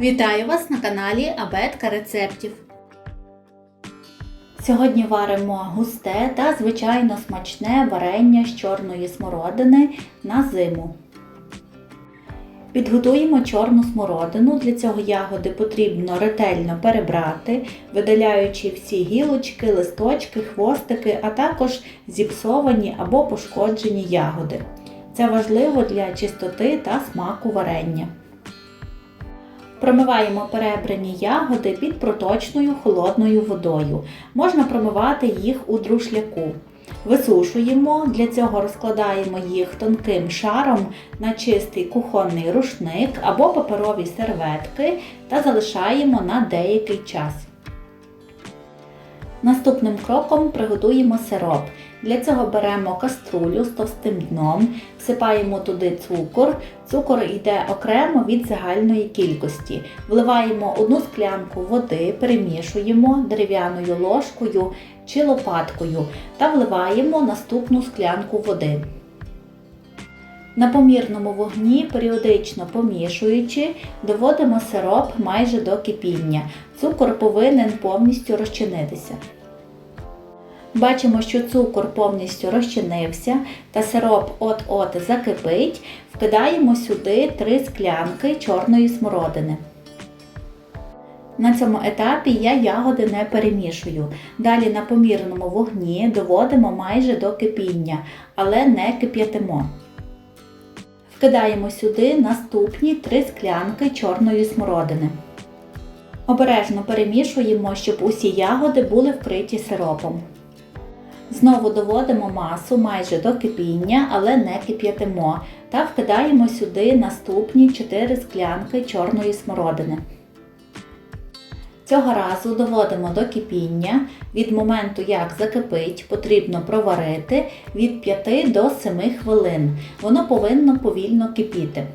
Вітаю вас на каналі Абетка рецептів. Сьогодні варимо густе та звичайно смачне варення з чорної смородини на зиму. Підготуємо чорну смородину. Для цього ягоди потрібно ретельно перебрати, видаляючи всі гілочки, листочки, хвостики, а також зіпсовані або пошкоджені ягоди. Це важливо для чистоти та смаку варення. Промиваємо перебрані ягоди під проточною холодною водою. Можна промивати їх у друшляку. Висушуємо, для цього розкладаємо їх тонким шаром на чистий кухонний рушник або паперові серветки та залишаємо на деякий час. Наступним кроком приготуємо сироп. Для цього беремо каструлю з товстим дном, всипаємо туди цукор. Цукор йде окремо від загальної кількості. Вливаємо одну склянку води, перемішуємо дерев'яною ложкою чи лопаткою та вливаємо наступну склянку води. На помірному вогні, періодично помішуючи, доводимо сироп майже до кипіння. Цукор повинен повністю розчинитися. Бачимо, що цукор повністю розчинився та сироп от-от закипить, вкидаємо сюди 3 склянки чорної смородини. На цьому етапі я ягоди не перемішую. Далі на помірному вогні доводимо майже до кипіння, але не кип'ятимо. Вкидаємо сюди наступні 3 склянки чорної смородини. Обережно перемішуємо, щоб усі ягоди були вкриті сиропом. Знову доводимо масу майже до кипіння, але не кип'ятимо, та вкидаємо сюди наступні 4 склянки чорної смородини. Цього разу доводимо до кипіння. Від моменту, як закипить, потрібно проварити від 5 до 7 хвилин. Воно повинно повільно кипіти.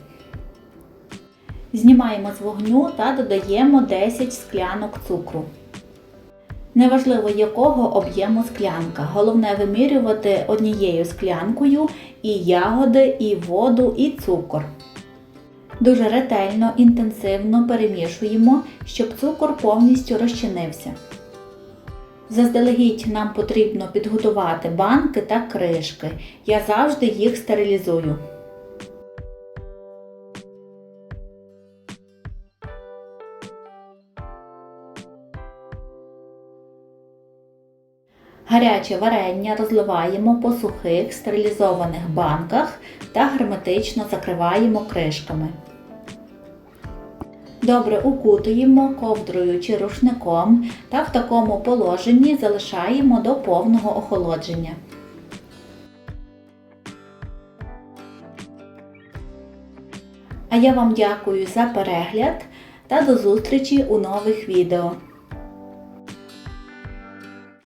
Знімаємо з вогню та додаємо 10 склянок цукру. Неважливо якого об'єму склянка. Головне вимірювати однією склянкою і ягоди, і воду, і цукор. Дуже ретельно, інтенсивно перемішуємо, щоб цукор повністю розчинився. Заздалегідь нам потрібно підготувати банки та кришки. Я завжди їх стерилізую. Гаряче варення розливаємо по сухих стерилізованих банках та герметично закриваємо кришками. Добре укутуємо ковдрою чи рушником та в такому положенні залишаємо до повного охолодження. А я вам дякую за перегляд та до зустрічі у нових відео.